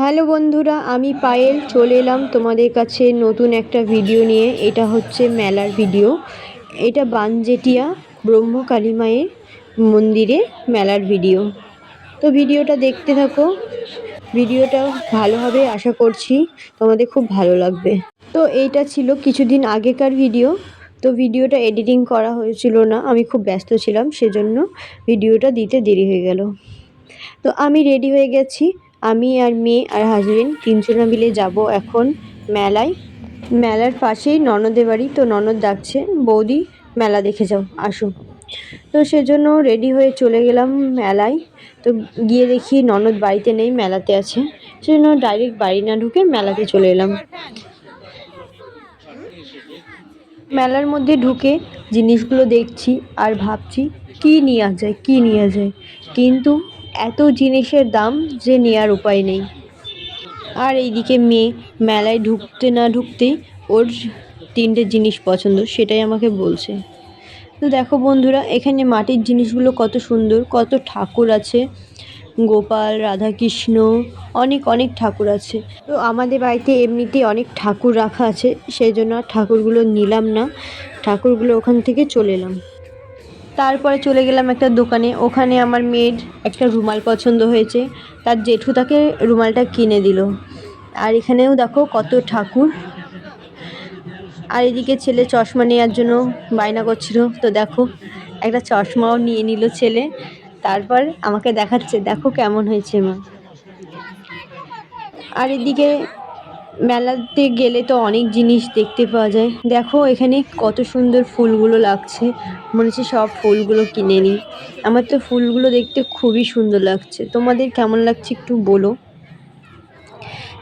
Hello বন্ধুরা, আমি পায়েল। চলে এলাম তোমাদের কাছে নতুন একটা ভিডিও নিয়ে। এটা হচ্ছে মেলার ভিডিও। এটা বানজেটিয়া ব্রহ্মকালী মায়ের মন্দিরে মেলার ভিডিও। তো ভিডিওটা দেখতে থাকো। ভিডিওটা ভালো হবে, আশা করছি তোমাদের খুব ভালো লাগবে। তো এইটা ছিল কিছুদিন আগেকার ভিডিও। তো ভিডিওটা এডিটিং করা হয়েছিল না। আমি খুব ব্যস্ত ছিলাম, সেজন্য ভিডিওটা দিতে দেরি হয়ে গেল। তো আমি রেডি হয়ে গেছি। আমি আর মেয়ে আর হাজবেন্ড তিনজনা মিলে যাব এখন মেলায়। মেলার পাশেই ননদের বাড়ি। তো ননদ ডাকছে, বৌদি, মেলা দেখে যাও, আসো। তো সেজন্য রেডি হয়ে চলে গেলাম মেলায়। তো গিয়ে দেখি ননদ বাড়িতে নেই, মেলাতে আছে। সেজন্য ডাইরেক্ট বাড়ি না ঢুকে মেলাতে চলে এলাম। মেলার মধ্যে ঢুকে জিনিসগুলো দেখছি আর ভাবছি, কী নিয়ে যায়, কী নেওয়া যায়? কিন্তু এত জিনিসের দাম যে নেওয়ার উপায় নেই। আর এইদিকে মেয়ে মেলায় ঢুকতে না ঢুকতেই ওর তিনটে জিনিস পছন্দ, সেটাই আমাকে বলছে। তো দেখো বন্ধুরা, এখানে মাটির জিনিসগুলো কত সুন্দর, কত ঠাকুর আছে। গোপাল, রাধাকৃষ্ণ, অনেক অনেক ঠাকুর আছে। তো আমাদের বাড়িতে এমনিতেই অনেক ঠাকুর রাখা আছে, সেই জন্য ঠাকুরগুলো নিলাম না। ঠাকুরগুলো ওখান থেকে চলে এলাম। তারপরে চলে গেলাম একটা দোকানে। ওখানে আমার মেয়ের একটা রুমাল পছন্দ হয়েছে। তার জেঠু তাকে রুমালটা কিনে দিল। আর এখানেও দেখো কত ঠাকুর। আর এদিকে ছেলে চশমা নেওয়ার জন্য বায়না করছিল। তো দেখো, একটা চশমাও নিয়ে নিল ছেলে। তারপর আমাকে দেখাচ্ছে, দেখো কেমন হয়েছে মা। আর এদিকে মেলাতে গেলে তো অনেক জিনিস দেখতে পাওয়া যায়। দেখো, এখানে কত সুন্দর ফুলগুলো লাগছে। মনে হচ্ছে সব ফুলগুলো কিনে নিই। আমার তো ফুলগুলো দেখতে খুবই সুন্দর লাগছে। তোমাদের কেমন লাগছে একটু বলো।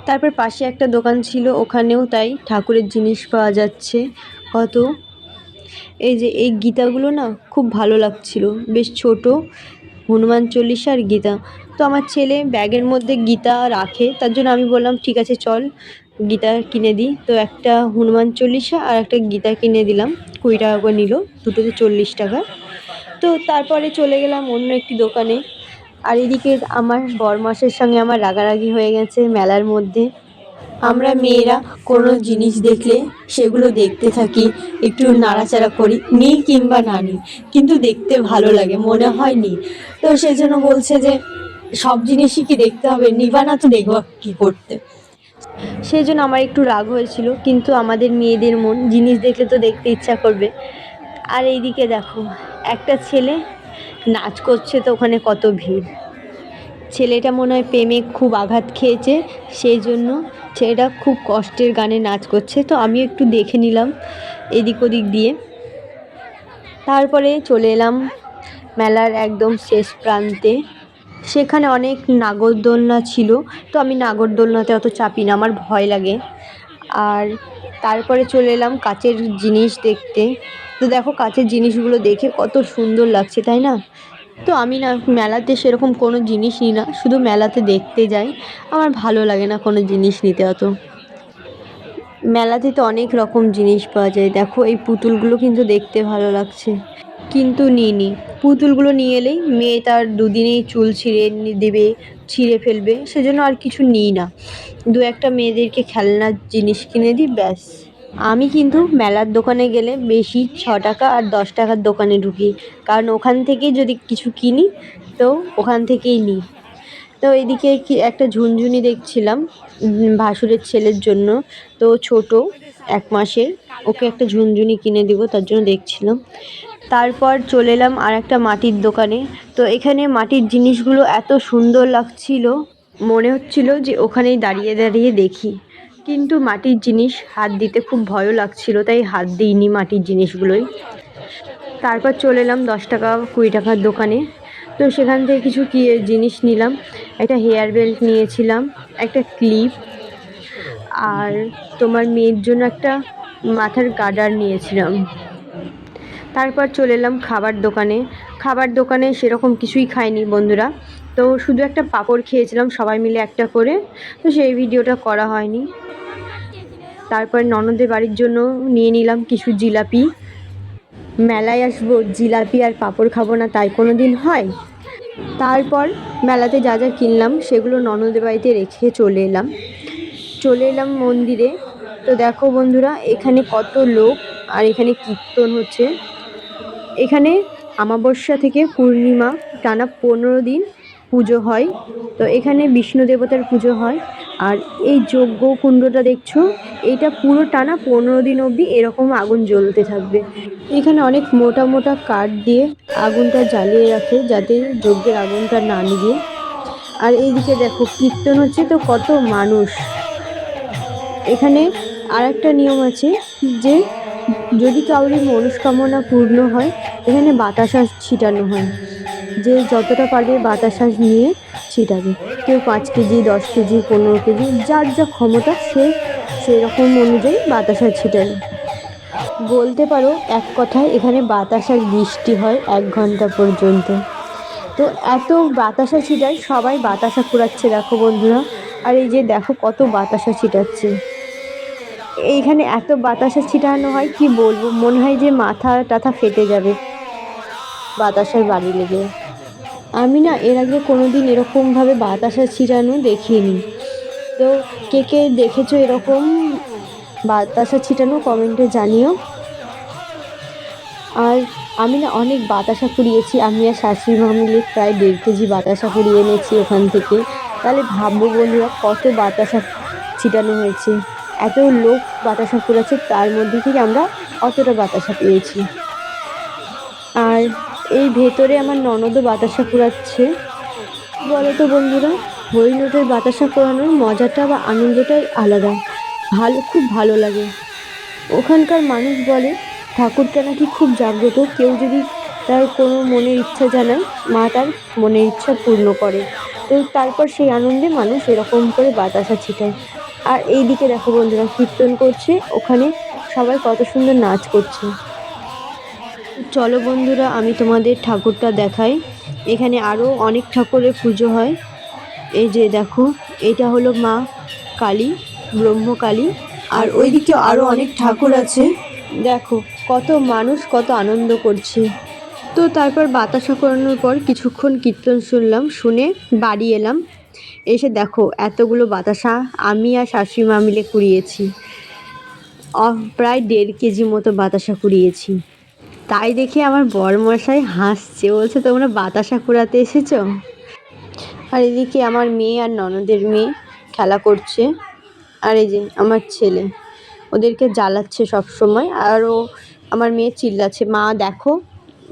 তারপর পাশে একটা দোকান ছিল, ওখানেও তাই ঠাকুরের জিনিস পাওয়া যাচ্ছে। কত? এই যে, এই গীতাগুলো না খুব ভালো লাগছিল। বেশ ছোট, হনুমান চল্লিশা আর গীতা। তো আমার ছেলে ব্যাগের মধ্যে গীতা রাখে, তার জন্য আমি বললাম, ঠিক আছে, চল। গীতা কিনে দিই। তো একটা হনুমান চল্লিশা আর একটা গীতা কিনে দিলাম। কুড়ি টাকা করে নিল, দুটোতে চল্লিশ টাকা। তো তারপরে চলে গেলাম অন্য একটি দোকানে। আর এদিকে আমার বরমাসের সঙ্গে আমার রাগারাগি হয়ে গেছে মেলার মধ্যে। আমরা মেয়েরা কোনো জিনিস দেখলে সেগুলো দেখতে থাকি, একটু নাড়াচাড়া করি নিই কিংবা না নিই কিন্তু দেখতে ভালো লাগে, মনে হয় নি। তো সেই জন্য বলছে যে, সব জিনিসই কি দেখতে হবে? নিবা না তো দেখব কি করতে। সেই জন্য আমার একটু রাগ হয়েছিল, কিন্তু আমাদের মেয়েদের মন, জিনিস দেখলে তো দেখতে ইচ্ছা করবে। আর এইদিকে দেখো, একটা ছেলে নাচ করছে তো ওখানে কত ভিড়। ছেলেটা মনে হয় প্রেমে খুব আঘাত খেয়েছে, সেই জন্য ছেলেটা খুব কষ্টের গানে নাচ করছে। তো আমি একটু দেখে নিলাম এদিক ওদিক দিয়ে। তারপরে চলে এলাম মেলার একদম শেষ প্রান্তে। সেখানে অনেক নাগরদোলনা ছিল, তো আমি নাগরদোলনাতে অত চাপি না, আমার ভয় লাগে। আর তারপরে চলে এলাম কাচের জিনিস দেখতে। তো দেখো কাচের জিনিসগুলো দেখে কত সুন্দর লাগছে, তাই না? তো আমি না, মেলাতে সেরকম কোনো জিনিস নিই না, শুধু মেলাতে দেখতে যাই। আমার ভালো লাগে না কোনো জিনিস নিতে অত। মেলাতে তো অনেক রকম জিনিস পাওয়া যায়, দেখো এই পুতুলগুলো কিন্তু দেখতে ভালো লাগছে। কিন্তু নিইনি। পুতুলগুলো নিয়ে এলেই মেয়ে তার দুদিনেই চুল ছিঁড়ে দেবে, ছিঁড়ে ফেলবে, সেজন্য আর কিছু নিই না। দু একটা মেয়েদেরকে খেলনার জিনিস কিনে দিই, ব্যাস। আমি কিন্তু মেলার দোকানে গেলে বেশি ছ টাকা আর দশ টাকার দোকানে ঢুকি। কারণ ওখান থেকেই যদি কিছু কিনি, তো ওখান থেকেই নিই। তো এদিকে কি একটা ঝুনঝুনি দেখছিলাম ভাসুরের ছেলের জন্য। তো ছোট, এক মাসের, ওকে একটা ঝুনঝুনি কিনে দিব, তার জন্য দেখছিলাম। তারপর চলে এলাম আর একটা মাটির দোকানে। তো এখানে মাটির জিনিসগুলো এত সুন্দর লাগছিল, মনে হচ্ছিল যে ওখানেই দাঁড়িয়ে দাঁড়িয়ে দেখি। কিন্তু মাটির জিনিস হাত দিতে খুব ভয়ও লাগছিল, তাই হাত দিইনি মাটির জিনিসগুলোই। তারপর চলে এলাম দশ টাকা কুড়ি টাকার দোকানে। তো সেখান থেকে কিছু কি জিনিস নিলাম। একটা হেয়ার বেল্ট নিয়েছিলাম, একটা ক্লিপ আর তোমার মেয়ের জন্য একটা মাথার গার্ডার নিয়েছিলাম। তারপর চলে এলাম খাবার দোকানে। খাবার দোকানে সেরকম কিছুই খাইনি বন্ধুরা। তো শুধু একটা পাঁপড় খেয়েছিলাম সবাই মিলে একটা করে। তো সেই ভিডিওটা করা হয়নি। তারপর ননদের বাড়ির জন্য নিয়ে নিলাম কিছু জিলাপি। মেলায় আসব, জিলাপি আর পাঁপড় খাব না তাই কোনো দিন হয়? তারপর মেলাতে যা যা কিনলাম সেগুলো ননদের বাড়িতে রেখে চলে এলাম। চলে এলাম মন্দিরে। তো দেখো বন্ধুরা, এখানে কত লোক আর এখানে কীর্তন হচ্ছে। এখানে আমাবস্যা থেকে পূর্ণিমা টানা পনেরো দিন পুজো হয়। তো এখানে বিষ্ণু দেবতার পুজো হয়। আর এই যজ্ঞ কুণ্ডটা দেখছ, এটা পুরো টানা পনেরো দিন অবধি এরকম আগুন জ্বলতে থাকবে। এখানে অনেক মোটা মোটা কাঠ দিয়ে আগুনটা জ্বালিয়ে রাখে যাতে যজ্ঞের আগুনটা না নিয়ে আর এইদিকে দেখো, কীর্তন হচ্ছে তো কত মানুষ। এখানে আর একটা নিয়ম আছে যে, যদি কাউরির মনস্কামনা পূর্ণ হয়, এখানে বাতাসা ছিটানো হয়। যে যতটা পারবে বাতাসা নিয়ে ছিটাবে কেউ পাঁচ কেজি, দশ কেজি, পনেরো কেজি, যার যা ক্ষমতা সে সেরকম অনুযায়ী বাতাসা ছিটায় বলতে পারো, এক কথায় এখানে বাতাসার বৃষ্টি হয় এক ঘণ্টা পর্যন্ত। তো এত বাতাসা ছিটায় সবাই বাতাসা কুড়াচ্ছে, দেখো বন্ধুরা। আর এই যে দেখো কত বাতাসা ছিটাচ্ছে। এইখানে এত বাতাসা ছিটানো হয়, কি বলব? মনে হয় যে মাথা টাথা ফেটে যাবে। বাতাসার বাড়ি লেগে। আমি না এর আগে কোনো দিন এরকমভাবে বাতাসা ছিটানো দেখিনি। তো কে কে দেখেছ এরকম বাতাসা ছিটানো, কমেন্টে জানিও। আর আমি না অনেক বাতাসা কুড়িয়েছি আমি আর শাশুড়ি মা মিলে প্রায় দেড় কেজি বাতাসা কুড়িয়ে এনেছি ওখান থেকে। তাহলে ভাববো বন্ধুরা কত বাতাসা ছিটানো হয়েছে। এত লোক বাতাসা কুড়াচ্ছে তার মধ্যে থেকে আমরা অতটা বাতাসা পেয়েছি। আর এই ভেতরে আমার ননদও বাতাসা কুড়াচ্ছে। বলো তো বন্ধুরা হরিণটের বাতাসা কোরানোর মজাটা বা আনন্দটাই আলাদা। ভালো, খুব ভালো লাগে। ওখানকার মানুষ বলে, ঠাকুরটা নাকি খুব জাগ্রত, কেউ যদি তার কোনো মনের ইচ্ছা জানায়, মা তার মনের ইচ্ছা পূর্ণ করে। তো তারপর সেই আনন্দে মানুষ এরকম করে বাতাসা ছিটায়। আর এই দিকে দেখো বন্ধুরা, কীর্তন করছে, ওখানে সবাই কত সুন্দর নাচ করছে। চলো বন্ধুরা, আমি তোমাদের ঠাকুরটা দেখাই। এখানে আরও অনেক ঠাকুরের পুজো হয়। এই যে দেখো, এটা হলো মা কালী ব্রহ্মকালী আর ওইদিকে আরও অনেক ঠাকুর আছে। দেখো, কত মানুষ, কত আনন্দ করছে। তো তারপর বাতাসা করানোর পর কিছুক্ষণ কীর্তন শুনলাম, শুনে বাড়ি এলাম। এসে দেখো, এতগুলো বাতাসা আমি আর শাশুড়ি মা মিলে কুড়িয়েছি। প্রায় দেড় কেজি মতো বাতাসা কুড়িয়েছি। তাই দেখে আমার বরমশাই হাসছে। বলছে, তোমরা বাতাসা কুড়াতে এসেছ? আর এদিকে আমার মেয়ে আর ননদের মেয়ে খেলা করছে। আর এই যে আমার ছেলে, ওদেরকে জ্বালাচ্ছে সব সময় আরও আমার মেয়ে চিল্লাচ্ছে, মা, দেখো,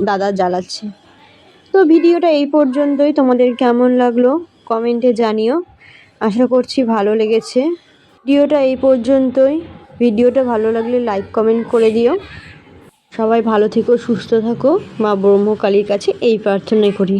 দাদা জ্বালাচ্ছে। তো ভিডিওটা এই পর্যন্তই। তোমাদের কেমন লাগল কমেন্টে জানিও। আশা করছি ভালো লেগেছে। ভিডিওটা এই পর্যন্তই। ভিডিওটা ভালো লাগলে লাইক, কমেন্ট করে দিও। সবাই ভালো থেকো সুস্থ থাকো। মা ব্রহ্মকালীর কাছে এই প্রার্থনাই করি।